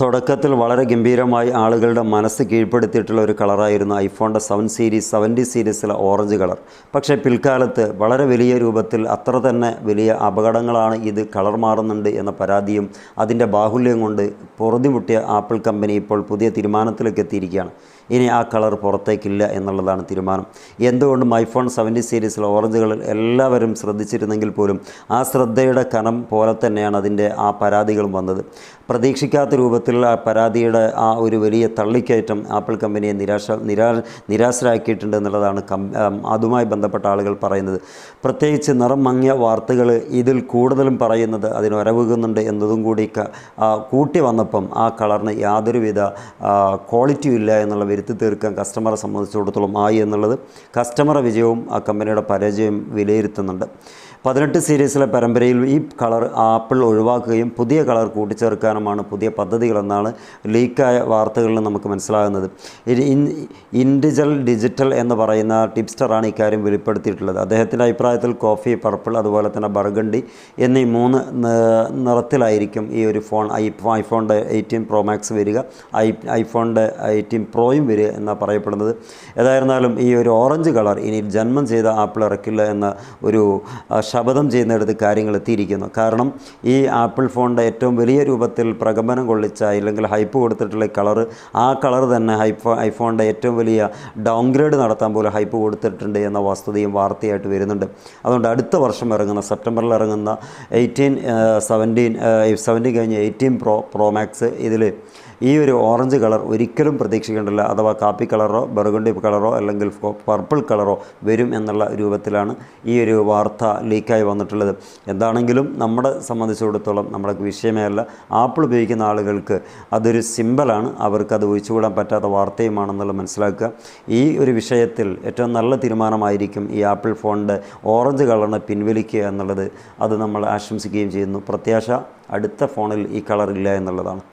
തുടക്കത്തിൽ വളരെ ഗംഭീരമായി ആളുകളുടെ മനസ്സ് കീഴ്പ്പെടുത്തിയിട്ടുള്ള ഒരു കളറായിരുന്നു ഐഫോണിന്റെ സെവൻ സീരീസ് സെവന്റി സീരീസിലെ ഓറഞ്ച് കളർ. പക്ഷേ പിൽക്കാലത്ത് വളരെ വലിയ രൂപത്തിൽ അത്ര തന്നെ വലിയ അപകടങ്ങളാണ് ഇത് കളർ മാറുന്നുണ്ട് എന്ന പരാതിയും അതിന്റെ ബാഹുല്യം കൊണ്ട് പൊറുതിമുട്ടിയ ആപ്പിൾ കമ്പനി ഇപ്പോൾ പുതിയ തീരുമാനത്തിലേക്ക് എത്തിയിരിക്കുകയാണ്. ഇനി ആ കളർ പുറത്തേക്കില്ല എന്നുള്ളതാണ് തീരുമാനം. എന്തുകൊണ്ടും ഐഫോൺ സെവന്റി സീരീസിലെ ഓറഞ്ച് കളർ എല്ലാവരും ശ്രദ്ധിച്ചിരുന്നെങ്കിൽ പോലും ആ ശ്രദ്ധയുടെ കനം പോലെ തന്നെയാണ് അതിന്റെ ആ പരാതികളും വന്നത്. പ്രതീക്ഷിക്കാത്ത രൂപത്തിൽ ആ പരാതിയുടെ ആ ഒരു വലിയ തള്ളിക്കയറ്റം ആപ്പിൾ കമ്പനിയെ നിരാശ നിരാ നിരാശരാക്കിയിട്ടുണ്ട് എന്നുള്ളതാണ് അതുമായി ബന്ധപ്പെട്ട ആളുകൾ പറയുന്നത്. പ്രത്യേകിച്ച് നിറം മങ്ങിയ വാർത്തകൾ ഇതിൽ കൂടുതലും പറയുന്നത് അതിന് വരവുകുന്നുണ്ട് എന്നതും കൂടി കൂട്ടി വന്നപ്പം ആ കളറിന് യാതൊരുവിധ ക്വാളിറ്റിയും ഇല്ല എന്നുള്ള വരുത്തി തീർക്കാൻ കസ്റ്റമറെ സംബന്ധിച്ചിടത്തോളം ആയി എന്നുള്ളത് കസ്റ്റമറെ വിജയവും ആ കമ്പനിയുടെ പരാജയവും വിലയിരുത്തുന്നുണ്ട്. പതിനെട്ട് സീരീസിലെ പരമ്പരയിൽ ഈ കളർ ആപ്പിൾ ഒഴിവാക്കുകയും പുതിയ കളർ കൂട്ടിച്ചേർക്കാനുമാണ് പുതിയ പദ്ധതികളെന്നാണ് ലീക്കായ വാർത്തകളിൽ നമുക്ക് മനസ്സിലാകുന്നത്. ഇൻഡിജൽ ഡിജിറ്റൽ എന്ന് പറയുന്ന ടിപ്സ്റ്ററാണ് ഇക്കാര്യം വെളിപ്പെടുത്തിയിട്ടുള്ളത്. അദ്ദേഹത്തിന്റെ അഭിപ്രായത്തിൽ കോഫി പർപ്പിൾ അതുപോലെ തന്നെ ബർഗണ്ടി എന്നീ മൂന്ന് നിറത്തിലായിരിക്കും ഈ ഒരു ഫോൺ ഐ ഐഫോണിന്റെ എയ്റ്റീൻ പ്രോ മാക്സ് വരിക ഐ ഐഫോണിന്റെ എയ്റ്റീൻ പ്രോയും വരിക എന്നാണ് പറയപ്പെടുന്നത്. ഏതായിരുന്നാലും ഈ ഒരു ഓറഞ്ച് കളർ ഇനി ജന്മം ചെയ്ത ആപ്പിൾ ഇറക്കില്ല എന്ന ഒരു ശപഥം ചെയ്യുന്നിടത്ത് കാര്യങ്ങൾ എത്തിയിരിക്കുന്നു. കാരണം ഈ ആപ്പിൾ ഫോണിന്റെ ഏറ്റവും വലിയ രൂപത്തിൽ പ്രകമ്പനം കൊള്ളിച്ച ഇല്ലെങ്കിൽ ഹൈപ്പ് കൊടുത്തിട്ടുള്ള കളർ ആ കളർ തന്നെ ഹൈഫോ ഐഫോണിന്റെ ഏറ്റവും വലിയ ഡൗൺഗ്രേഡ് നടത്താൻ പോലും ഹൈപ്പ് കൊടുത്തിട്ടുണ്ട് എന്ന വസ്തുതയും വാർത്തയായിട്ട് വരുന്നുണ്ട്. അതുകൊണ്ട് അടുത്ത വർഷം ഇറങ്ങുന്ന സെപ്റ്റംബറിൽ ഇറങ്ങുന്ന എയ്റ്റീൻ സെവന്റീൻ സെവന്റീൻ കഴിഞ്ഞ് എയ്റ്റീൻ പ്രോ പ്രോ മാക്സ് ഇതിൽ ഈ ഒരു ഓറഞ്ച് കളർ ഒരിക്കലും പ്രതീക്ഷിക്കേണ്ടില്ല അഥവാ കാപ്പി കളറോ ബർഗണ്ടി കളറോ അല്ലെങ്കിൽ പർപ്പിൾ കളറോ വരും എന്നുള്ള രൂപത്തിലാണ് ഈ ഒരു വാർത്ത ലീക്കായി വന്നിട്ടുള്ളത്. എന്താണെങ്കിലും നമ്മുടെ സംബന്ധിച്ചിടത്തോളം നമ്മുടെ വിഷയമേ അല്ല ആപ്പിൾ ഉപയോഗിക്കുന്ന ആളുകൾക്ക് അതൊരു സിമ്പലാണ് അവർക്ക് അത് ഒഴിച്ചുകൂടാൻ പറ്റാത്ത വാർത്തയുമാണെന്നുള്ളത് മനസ്സിലാക്കുക. ഈ ഒരു വിഷയത്തിൽ ഏറ്റവും നല്ല തീരുമാനമായിരിക്കും ഈ ആപ്പിൾ ഫോണിന്റെ ഓറഞ്ച് കളറിനെ പിൻവലിക്കുക എന്നുള്ളത്. അത് നമ്മൾ ആശംസിക്കുകയും ചെയ്യുന്നു. പ്രത്യാശ അടുത്ത ഫോണിൽ ഈ കളർ ഇല്ല എന്നുള്ളതാണ്.